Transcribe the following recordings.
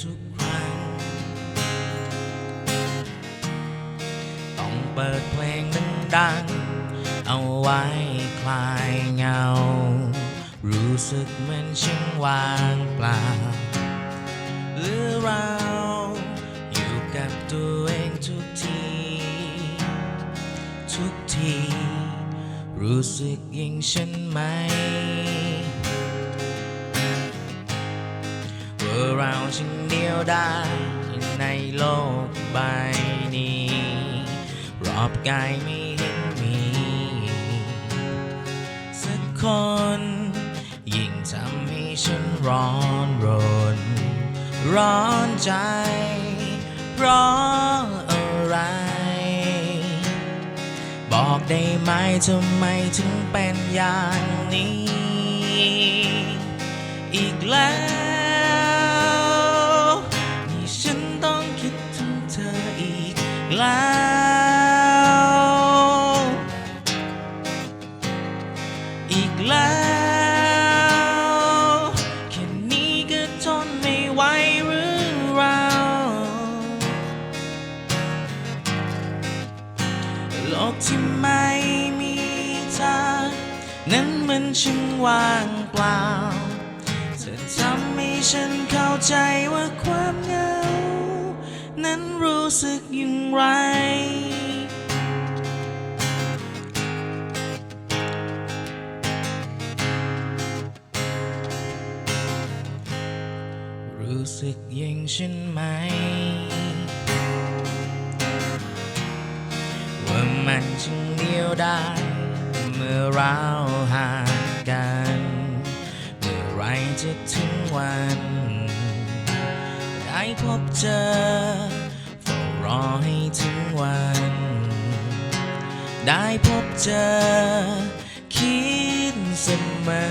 ทุกครั้ง ต้องเปิดเพลงดังๆเอาไว้คลายเงา รู้สึกเหมือนช่างวางเปล่า หรือเราอยู่กับตัวเองทุกที ทุกที รู้สึกยิ่งฉันไหม เราฉันเดียวได้ในโลกใบนี้ รอบกายไม่เห็นมี สักคน ยิ่งทำให้ฉันร้อนรน ร้อนใจ เพราะอะไร บอกได้ไหมทำไมถึงเป็นอย่างนี้ แล้ว อีกแล้วแค่นี้ก็ทนไม่ไหวหรือเราโลกที่ไม่มีเธอนั้นมันช่างว่างเปล่าเธอทำให้ฉันเข้าใจว่าความงา นั้นรู้สึกอย่างไร รู้สึกอย่างฉันไหม ว่ามันจึงเดียวได้เมื่อเราห่างกัน เมื่อไรจะถึงวัน ได้พบเจอเฝ้ารอให้ถึงวัน ได้พบเจอ คิดเสมอ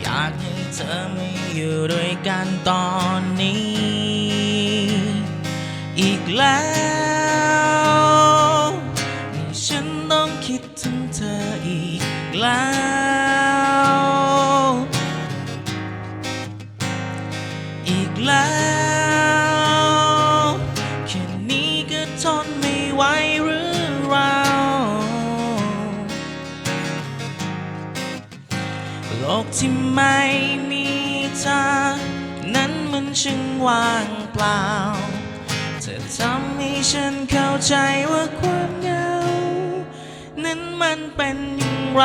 อยากให้เธอไมาอยู่ด้วยกันตอนนี้ อีกแล้วนี่ฉันต้องคิดถึงเธออีกแล้ว แล้วแค่นี้ก็ทนไม่ไหวหรือเราโลกที่ไม่มีเธอนั้นมันช่างว่างเปล่า เธอทำให้ฉันเข้าใจว่าความเหงา นั้นมันเป็นอย่างไร